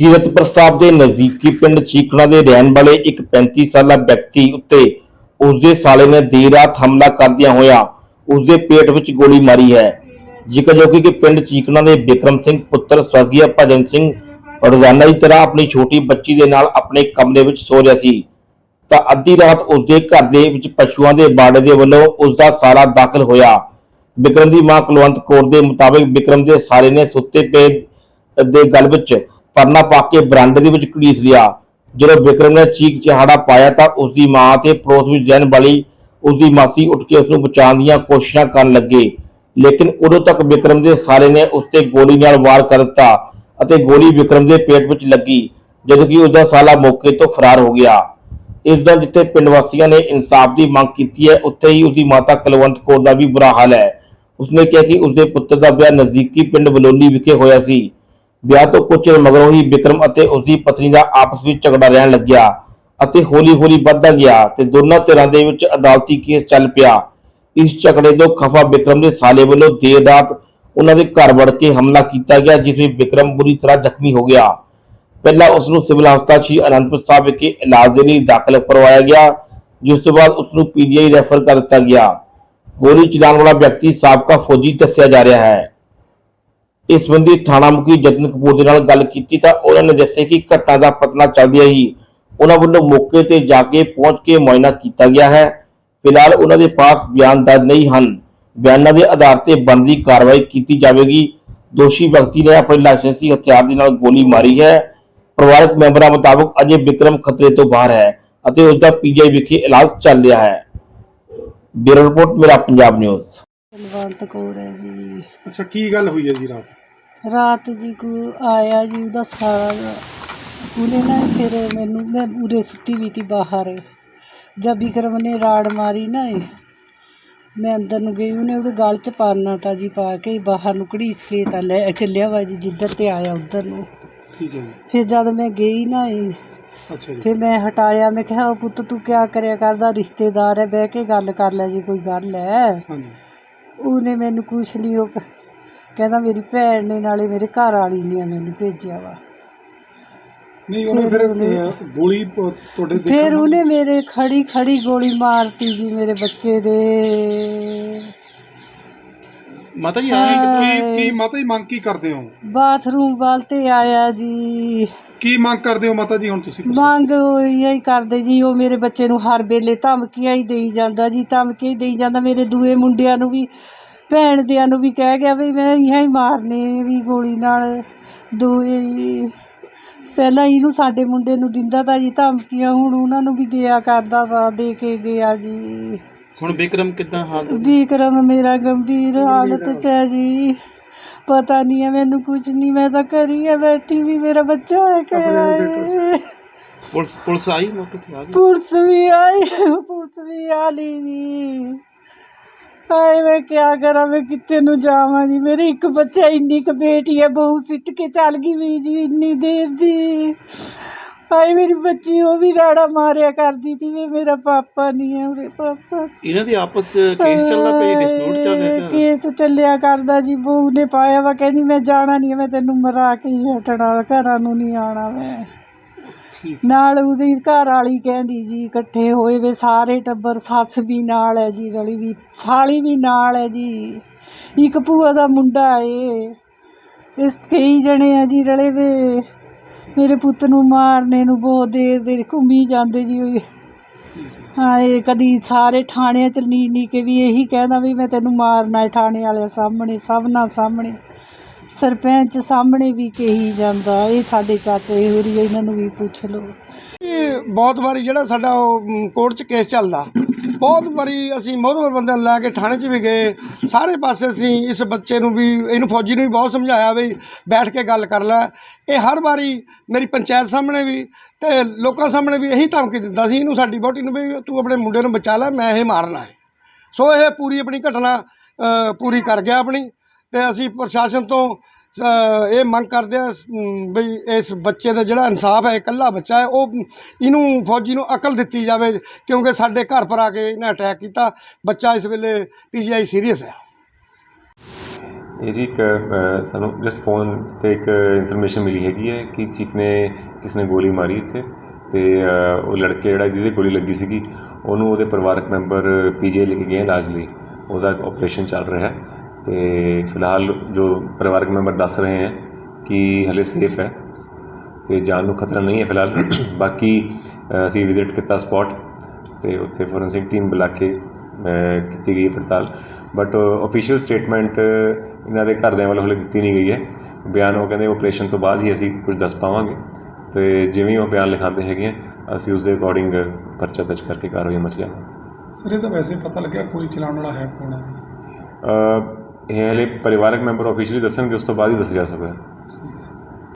ਕੀਰਤਪੁਰ ਸਾਹਿਬ ਦੇ ਨਜ਼ਦੀਕੀ ਪਿੰਡ ਚੀਕਣਾ ਦੇ ਰਹਿਣ ਵਾਲੇ ਇੱਕ 35 ਸਾਲਾ ਵਿਅਕਤੀ ਉੱਤੇ ਉਸਦੇ ਸਾਲੇ ਨੇ ਦੇਰ ਰਾਤ ਹਮਲਾ ਕਰਦਿਆਂ ਹੋਇਆ ਉਸਦੇ ਪੇਟ ਵਿੱਚ ਗੋਲੀ ਮਾਰੀ ਹੈ। ਜ਼ਿਕਰਯੋਗ ਕਿ ਪਿੰਡ ਚੀਕਣਾ ਦੇ ਬਿਕਰਮ ਸਿੰਘ ਪੁੱਤਰ ਸਵਰਗੀ ਭਜਨ ਸਿੰਘ ਰੋਜ਼ਾਨਾ ਦੀ ਤਰ੍ਹਾਂ ਆਪਣੀ ਛੋਟੀ ਬੱਚੀ ਦੇ ਨਾਲ ਆਪਣੇ ਕਮਰੇ ਵਿੱਚ ਸੋ ਰਿਹਾ ਸੀ। ਤਾਂ ਅੱਧੀ ਰਾਤ ਉਸਦੇ ਘਰ ਦੇ ਵਿੱਚ ਪਸ਼ੂਆਂ ਦੇ ਬਾੜੇ ਦੇ ਵੱਲੋਂ ਉਸਦਾ ਸਾਰਾ ਦਾਖਲ ਹੋਇਆ। ਵਿਕਰਮ ਦੀ ਮਾਂ ਕੁਲਵੰਤ ਕੌਰ ਦੇ ਮੁਤਾਬਕ ਵਿਕਰਮ ਦੇ ਸਾਰੇ ਨੇ ਸੁੱਤੇ ਪਏ ਦੇ ਗਲ ਵਿੱਚ ਪਰਨਾ ਪਾ ਕੇ ਬਰਾਂਡੇ ਦੇ ਵਿੱਚ ਘੜੀਸ ਲਿਆ। ਜਦੋਂ ਵਿਕਰਮ ਨੇ ਚੀਕ ਚਿਹਾੜਾ ਪਾਇਆ ਤਾਂ ਉਸ ਦੀ ਮਾਂ ਤੇ ਪੜੋਸ ਵਿੱਚ ਰਹਿਣ ਵਾਲੀ ਉਸ ਦੀ ਮਾਸੀ ਉੱਠ ਕੇ ਉਸ ਨੂੰ ਬਚਾਉਣ ਦੀਆਂ ਕੋਸ਼ਿਸ਼ਾਂ ਕਰਨ ਲੱਗੇ। ਲੇਕਿਨ ਉਦੋਂ ਤੱਕ ਵਿਕਰਮ ਦੇ ਸਾਲੇ ਨੇ ਉਸ ਤੇ ਗੋਲੀ ਨਾਲ ਵਾਰ ਕਰ ਦਿੱਤਾ ਅਤੇ ਗੋਲੀ ਵਿਕਰਮ ਦੇ ਪੇਟ ਵਿੱਚ ਲੱਗੀ, ਜਦੋਂ ਕਿ ਉਸ ਦਾ ਸਾਲਾ ਮੌਕੇ ਤੋਂ ਫਰਾਰ ਹੋ ਗਿਆ। ਇਸ ਦਾ ਜਿੱਥੇ ਪਿੰਡ ਵਾਸੀਆਂ ਨੇ ਇਨਸਾਫ ਦੀ ਮੰਗ ਕੀਤੀ ਹੈ, ਉੱਥੇ ਹੀ ਉਸ ਦੀ ਮਾਤਾ ਕੁਲਵੰਤ ਕੌਰ ਦਾ ਵੀ ਬੁਰਾ ਹਾਲ ਹੈ। ਉਸਨੇ ਕਿਹਾ ਕਿ ਉਸਦੇ ਪੁੱਤਰ ਦਾ ਵਿਆਹ ਨਜ਼ਦੀਕੀ ਪਿੰਡ ਬਲੋਲੀ ਵਿਖੇ ਹੋਇਆ ਸੀ। ਵਿਆਹ ਤੋਂ ਕੁਝ ਚਿਰ ਮਗਰੋਂ ਹੀ ਵਿਕਰਮ ਅਤੇ ਉਸਦੀ ਪਤਨੀ ਦਾ ਆਪਸ ਵਿੱਚ ਝਗੜਾ ਰਹਿਣ ਲੱਗਿਆ ਅਤੇ ਹੌਲੀ-ਹੌਲੀ ਵੱਧਦਾ ਗਿਆ ਤੇ ਦੋਨਾਂ ਧਿਰਾਂ ਦੇ ਵਿੱਚ ਅਦਾਲਤੀ ਕੇਸ ਚੱਲ ਪਿਆ। ਇਸ ਝਗੜੇ ਤੋਂ ਖਫਾ ਵਿਕਰਮ ਦੇ ਸਾਲੇ ਵੱਲੋਂ ਦੇਰ ਰਾਤ ਉਹਨਾਂ ਦੇ ਘਰ ਵੜ ਕੇ ਹਮਲਾ ਕੀਤਾ ਗਿਆ, ਜਿਸ ਵਿੱਚ ਵਿਕਰਮ ਬੁਰੀ ਤਰ੍ਹਾਂ ਜ਼ਖਮੀ ਹੋ ਗਿਆ। ਪਹਿਲਾਂ ਉਸ ਨੂੰ ਸਿਵਲ ਹਸਪਤਾਲ ਸ਼੍ਰੀ ਅਨੰਦਪੁਰ ਸਾਹਿਬ ਵਿਖੇ ਇਲਾਜ ਦੇ ਲਈ ਦਾਖਲ ਕਰਵਾਇਆ ਗਿਆ, ਜਿਸ ਤੋਂ ਬਾਅਦ ਉਸ ਨੂੰ ਪੀਜੀਆਈ ਰੈਫਰ ਕਰ ਦਿੱਤਾ ਗਿਆ। ਗੋਲੀ ਚਲਾਉਣ ਵਾਲਾ ਵਿਅਕਤੀ ਸਾਬਕਾ ਫੌਜੀ ਦੱਸਿਆ ਜਾ ਰਿਹਾ ਹੈ। ਇਸ ਸੰਬੰਧੀ ਥਾਣਾ ਮੁਖੀ ਜਤਨ ਕਪੂਰ ਦੇ ਨਾਲ ਗੱਲ ਕੀਤੀ ਤਾਂ ਉਹਨਾਂ ਨੇ ਦੱਸਿਆ ਕਿ ਘਟਨਾ ਦਾ ਪਤਨਾ ਚੱਲਦਿਆਂ ਹੀ ਉਹਨਾਂ ਵੱਲੋਂ ਮੌਕੇ ਤੇ ਜਾ ਕੇ ਪਹੁੰਚ ਕੇ ਮੁਆਇਨਾ ਕੀਤਾ ਗਿਆ ਹੈ। ਫਿਲਹਾਲ ਉਹਨਾਂ ਦੇ ਪਾਸ ਬਿਆਨ ਦਰਜ ਨਹੀਂ ਹਨ। ਬਿਆਨਾਂ ਦੇ ਆਧਾਰ ਤੇ ਬਣਦੀ ਕਾਰਵਾਈ ਕੀਤੀ ਜਾਵੇਗੀ। ਦੋਸ਼ੀ ਵਿਅਕਤੀ ਨੇ ਆਪਣੇ ਲਾਇਸੈਂਸੀ ਹਥਿਆਰ ਦੇ ਨਾਲ ਗੋਲੀ ਮਾਰੀ ਹੈ। ਪਰਿਵਾਰਕ ਮੈਂਬਰਾਂ ਮੁਤਾਬਕ ਅਜੇ ਵਿਕਰਮ ਖਤਰੇ ਤੋਂ ਬਾਹਰ ਹੈ ਅਤੇ ਉਸ ਦਾ ਪੀਜੀਆਈ ਵਿਖੇ ਇਲਾਜ ਚੱਲ ਰਿਹਾ ਹੈ। ਬਿਊਰੋ ਰਿਪੋਰਟ ਮੇਰਾ ਪੰਜਾਬ ਨਿਊਜ਼। ਬਲਵੰਤ ਕੌਰ ਹੈ ਜੀ। ਅੱਛਾ ਕੀ ਗੱਲ ਹੋਈ ਹੈ ਜੀ ਰਾਤ? ਰਾਤ ਜੀ ਕੋ ਆਇਆ ਜੀ ਉਹਦਾ ਸਾਰਾ ਉਹਨੇ ਨਾ ਫਿਰ ਮੈਨੂੰ ਮੈਂ ਉਰੇ ਸੁੱਤੀ ਵੀ ਤੀ ਬਾਹਰ। ਜਦ ਵਿਕਰਮ ਨੇ ਰਾੜ ਮਾਰੀ ਨਾ ਇਹ। ਮੈਂ ਅੰਦਰ ਨੂੰ ਗਈ ਉਹਨੇ ਉਹਦੇ ਗਲ 'ਚ ਪਾਨਾ ਤਾ ਜੀ ਪਾ ਕੇ ਬਾਹਰ ਨੂੰ ਘੜੀਸ ਕੇ ਤਾਂ ਲੈ ਚੱਲਿਆ ਵਾ ਜੀ ਜਿੱਧਰ ਤੇ ਆਇਆ ਉਧਰ ਨੂੰ। ਠੀਕ ਹੈ ਜੀ। ਫਿਰ ਜਦ ਮੈਂ ਗਈ ਨਾ ਇਹ ਅੱਛਾ ਜੀ। ਫਿਰ ਮੈਂ ਹਟਾਇਆ ਮੈਂ ਕਿਹਾ ਉਹ ਪੁੱਤ ਤੂੰ ਕਿਆ ਕਰਿਆ ਕਰਦਾ ਰਿਸ਼ਤੇਦਾਰ ਹੈ ਬਹਿ ਕੇ ਗੱਲ ਕਰ ਲੈ ਜੀ ਕੋਈ ਗੱਲ ਹੈ। ਹਾਂਜੀ। ਉਹਨੇ ਮੈਨੂੰ ਕੁਛ ਨਹੀਂ ਉਹ ਕਹਿੰਦਾ ਮੇਰੀ ਭੈਣ ਨੇ ਨਾਲੇ ਮੇਰੇ ਘਰ ਵਾਲੀ ਨੇ ਮੈਨੂੰ ਭੇਜਿਆ ਵਾ। ਨਹੀਂ ਉਹਨੇ ਫਿਰ ਅਹ, ਗੋਲੀ ਪ- ਤੁਹਾਡੇ ਦੇਖਣ ਫਿਰ ਨੂੰ- ਉਹਨੇ ਮੇਰੇ ਖੜੀ ਖੜੀ ਗੋਲੀ ਮਾਰਤੀ ਜੀ ਮੇਰੇ ਬੱਚੇ ਦੇ। ਮਾਤਾ ਜੀ ਹਾਏ। ਕੀ ਕੀ ਮਾਤਾ ਜੀ ਮੰਗ ਕੀ ਕਰਦੇ ਹੋ? ਬਾਥਰੂਮ ਵੱਲ ਤੇ ਆਇਆ ਜੀ। ਕੀ ਮੰਗ ਕਰਦੇ ਹੋ ਮਾਤਾ ਜੀ ਹੁਣ ਤੁਸੀਂ ਮੰਗ ਇਹ ਹੀ ਕਰਦੇ ਜੀ ਉਹ ਮੇਰੇ ਬੱਚੇ ਨੂੰ ਹਰ ਵੇਲੇ ਧਮਕੀਆਂ ਹੀ ਦੇਈ ਜਾਂਦਾ ਜੀ ਧਮਕੀਆਂ ਹੀ ਦੇਈ ਜਾਂਦਾ ਮੇਰੇ ਦੂਏ ਮੁੰਡਿਆਂ ਨੂੰ ਵੀ ਭੈਣ ਦਿਆਂ ਨੂੰ ਵੀ ਕਹਿ ਗਿਆ ਵੀ ਮੈਂ ਇਹਾਂ ਹੀ ਮਾਰਨੇ ਵੀ ਗੋਲੀ ਨਾਲ। ਦੂਏ ਪਹਿਲਾਂ ਇਹਨੂੰ ਸਾਡੇ ਮੁੰਡੇ ਨੂੰ ਦਿੰਦਾ ਤਾਂ ਜੀ ਧਮਕੀਆਂ ਹੁਣ ਉਹਨਾਂ ਨੂੰ ਵੀ ਦਿਆ ਕਰਦਾ ਵਾ ਦੇ ਕੇ ਗਿਆ ਜੀ। ਹੁਣ ਵਿਕਰਮ ਕਿਦਾਂ ਹਾਲ? ਵਿਕਰਮ ਮੇਰਾ ਗੰਭੀਰ ਹਾਲਤ ਚ ਹੈ ਜੀ। ਪਤਾ ਨਹੀਂ ਹੈ ਮੈਨੂੰ ਕੁਝ ਨਹੀਂ ਮੈਂ ਤਾਂ ਘਰੀ ਹੈ ਬੈਠੀ ਵੀ ਮੇਰਾ ਬੱਚਾ ਹੈ ਕਿ ਪੁਲਿਸ ਆਈ ਮੌਕੇ ਤੇ ਆ ਗਈ? ਪੁਲਿਸ ਵੀ ਆਈ ਪੁਲਿਸ ਵੀ ਆ ਲਈ ਜੀ। ਹਾਏ ਮੈਂ ਕਿਆ ਕਰਾਂ ਮੈਂ ਕਿੱਥੇ ਨੂੰ ਜਾਵਾਂ ਜੀ? ਮੇਰੀ ਇੱਕ ਬੱਚਾ ਇੰਨੀ ਕੁ ਬੇਟੀ ਹੈ ਬਹੂ ਸਿੱਟ ਕੇ ਚੱਲ ਗਈ ਵੀ ਜੀ ਇੰਨੀ ਦੇਰ ਦੀ। ਹਾਏ ਮੇਰੀ ਬੱਚੀ ਉਹ ਵੀ ਰਾੜਾ ਮਾਰਿਆ ਕਰਦੀ ਸੀ ਵੀ ਮੇਰਾ ਪਾਪਾ ਨਹੀਂ ਹੈ ਉਰੇ ਪਾਪਾ। ਇਹਨਾਂ ਦੇ ਆਪਸ ਚ ਕੇਸ ਚੱਲਦਾ ਪਿਆ ਡਿਸਪਿਊਟ ਚੱਲ ਰਿਹਾ ਕੇਸ ਚੱਲਿਆ ਕਰਦਾ ਜੀ ਬਹੂ ਨੇ ਪਾਇਆ ਵਾ ਕਹਿੰਦੀ ਮੈਂ ਜਾਣਾ ਨਹੀਂ ਮੈਂ ਤੈਨੂੰ ਮਰਾ ਕੇ ਹੀ ਹਟਣਾ ਘਰਾਂ ਨੂੰ ਨਹੀਂ ਆਣਾ ਮੈਂ। ਨਾਲ ਉਹਦੀ ਘਰ ਵਾਲੀ ਕਹਿੰਦੀ ਜੀ ਇਕੱਠੇ ਹੋਏ ਵੇ ਸਾਰੇ ਟੱਬਰ, ਸੱਸ ਵੀ ਨਾਲ ਹੈ ਜੀ, ਰਲੀ ਵੀ, ਸਾਲੀ ਵੀ ਨਾਲ ਹੈ ਜੀ। ਇੱਕ ਭੂਆ ਦਾ ਮੁੰਡਾ ਏ। ਇਸ ਕਈ ਜਣੇ ਆ ਜੀ ਰਲੇ ਵੇ। ਮੇਰੇ ਪੁੱਤ ਨੂੰ ਮਾਰਨੇ ਨੂੰ ਬਹੁਤ ਦੇਰ ਦੇਰ ਘੁੰਮੀ ਜਾਂਦੇ ਜੀ ਉਹ ਹਾਏ, ਕਦੀ ਸਾਰੇ ਥਾਣਿਆਂ ਚ ਨੀ ਨੀ ਕੇ ਵੀ ਇਹੀ ਕਹਿੰਦਾ ਵੀ ਮੈਂ ਤੈਨੂੰ ਮਾਰਨਾ ਹੈ ਥਾਣੇ ਵਾਲਿਆਂ ਸਾਹਮਣੇ ਸਭਨਾ ਸਾਹਮਣੇ। ਸਰਪੰਚ ਸਾਹਮਣੇ ਵੀ ਕਹੀ ਜਾਂਦਾ ਇਹ ਸਾਡੇ ਚਾਚੇ ਹੋਰੀ ਇਹਨਾਂ ਨੂੰ ਵੀ ਪੁੱਛ ਲਓ। ਇਹ ਬਹੁਤ ਵਾਰੀ ਜਿਹੜਾ ਸਾਡਾ ਉਹ ਮ, ਕੋਰਟ 'ਚ ਕੇਸ ਚੱਲਦਾ ਬਹੁਤ ਵਾਰੀ ਅਸੀਂ ਮੋਹਤਬਰ ਬੰਦਿਆਂ ਨੂੰ ਲੈ ਕੇ ਥਾਣੇ 'ਚ ਵੀ ਗਏ ਸਾਰੇ ਪਾਸੇ ਅਸੀਂ ਇਸ ਬੱਚੇ ਨੂੰ ਵੀ ਇਹਨੂੰ ਫੌਜੀ ਨੂੰ ਵੀ ਬਹੁਤ ਸਮਝਾਇਆ ਵੀ ਬੈਠ ਕੇ ਗੱਲ ਕਰ ਲੈ। ਇਹ ਹਰ ਵਾਰੀ ਮੇਰੀ ਪੰਚਾਇਤ ਸਾਹਮਣੇ ਵੀ ਤੇ ਲੋਕਾਂ ਸਾਹਮਣੇ ਵੀ ਇਹੀ ਧਮਕੀ ਦਿੰਦਾ ਸੀ ਇਹਨੂੰ ਸਾਡੀ ਬੋਟੀ ਨੂੰ ਵੀ ਤੂੰ ਆਪਣੇ ਮੁੰਡੇ ਨੂੰ ਬਚਾ ਲੈ ਮੈਂ ਇਹ ਮਾਰਨਾ ਹੈ। ਸੋ ਇਹ ਪੂਰੀ ਆਪਣੀ ਘਟਨਾ ਅ, ਪੂਰੀ ਕਰ ਗਿਆ ਆਪਣੀ। ਤੇ ਅਸੀਂ ਪ੍ਰਸ਼ਾਸਨ ਤੋਂ ਇਹ ਮੰਗ ਕਰਦੇ ਆ ਬਈ ਇਸ ਬੱਚੇ ਦਾ ਜਿਹੜਾ ਇਨਸਾਫ ਹੈ, ਇਕੱਲਾ ਬੱਚਾ ਹੈ, ਉਹ ਇਹਨੂੰ ਫੌਜੀ ਨੂੰ ਅਕਲ ਦਿੱਤੀ ਜਾਵੇ, ਕਿਉਂਕਿ ਸਾਡੇ ਘਰ ਪਰ ਆ ਕੇ ਇਹਨੇ ਅਟੈਕ ਕੀਤਾ। ਬੱਚਾ ਇਸ ਵੇਲੇ ਪੀਜੀਆਈ ਸੀਰੀਅਸ ਹੈ। ਇਹ ਜੀ ਇੱਕ ਸਾਨੂੰ ਜਸਟ ਫੋਨ ਤੇ ਇੱਕ ਇਨਫੋਰਮੇਸ਼ਨ ਮਿਲੀ ਹੈਗੀ ਹੈ ਕਿ ਚੀਫ ਨੇ ਕਿਸ ਨੇ ਗੋਲੀ ਮਾਰੀ ਇੱਥੇ ਤੇ ਉਹ ਲੜਕੇ ਜਿਹੜਾ ਜਿਹਦੇ ਗੋਲੀ ਲੱਗੀ ਸੀਗੀ, ਉਹਨੂੰ ਉਹਦੇ ਪਰਿਵਾਰਕ ਮੈਂਬਰ ਪੀਜੀ ਲੈ ਕੇ ਗਏ ਇਲਾਜ ਲਈ। ਉਹਦਾ ਆਪਰੇਸ਼ਨ ਚੱਲ ਰਿਹਾ ਹੈ। ਤੇ ਫਿਲਹਾਲ ਜੋ ਪਰਿਵਾਰਕ ਮੈਂਬਰ ਦੱਸ ਰਹੇ ਹੈ ਕਿ ਹਲੇ ਸੇਫ ਹੈ ਤੇ ਜਾਨ ਨੂੰ ਖਤਰਾ ਨਹੀਂ ਹੈ ਫਿਲਹਾਲ। ਬਾਕੀ ਅਸੀਂ ਵਿਜ਼ਿਟ ਕੀਤਾ ਸਪੌਟ ਤੇ ਉੱਥੇ ਫੋਰੈਂਸਿਕ ਟੀਮ ਬੁਲਾ ਕੇ ਕੀਤੀ ਗਈ ਪੜਤਾਲ। ਬਟ ਅਫੀਸ਼ੀਅਲ ਸਟੇਟਮੈਂਟ ਇਹਨਾਂ ਦੇ ਘਰਦਿਆਂ ਵੱਲੋਂ ਹਲੇ ਦਿੱਤੀ ਨਹੀਂ ਗਈ ਹੈ। ਬਿਆਨ ਉਹ ਕਹਿੰਦੇ ਆਪਰੇਸ਼ਨ ਤੋਂ ਬਾਅਦ ਹੀ ਅਸੀਂ ਕੁਝ ਦੱਸ ਪਾਵਾਂਗੇ। ਤੇ ਜਿਵੇਂ ਉਹ ਬਿਆਨ ਲਿਖਾਉਂਦੇ ਹੈਗੇ ਆ ਅਸੀਂ ਉਸ ਦੇ ਅਕੋਰਡਿੰਗ ਪਰਚਾ ਦਰਜ ਕਰਕੇ ਕਾਰਵਾਈ ਅਮਲ 'ਚ ਲਿਆਵਾਂਗੇ। ਸਰ ਇਹ ਤਾਂ ਵੈਸੇ ਪਤਾ ਲੱਗਿਆ ਗੋਲੀ ਚਲਾਉਣ ਵਾਲਾ ਹੈ ਕੌਣ ਹੈ? ਇਹ ਹਲੇ ਪਰਿਵਾਰਕ ਮੈਂਬਰ ਆਫੀਸ਼ੀਅਲੀ ਦੱਸਣਗੇ ਉਸ ਤੋਂ ਬਾਅਦ ਹੀ ਦੱਸਿਆ ਜਾ ਸਕਦਾ।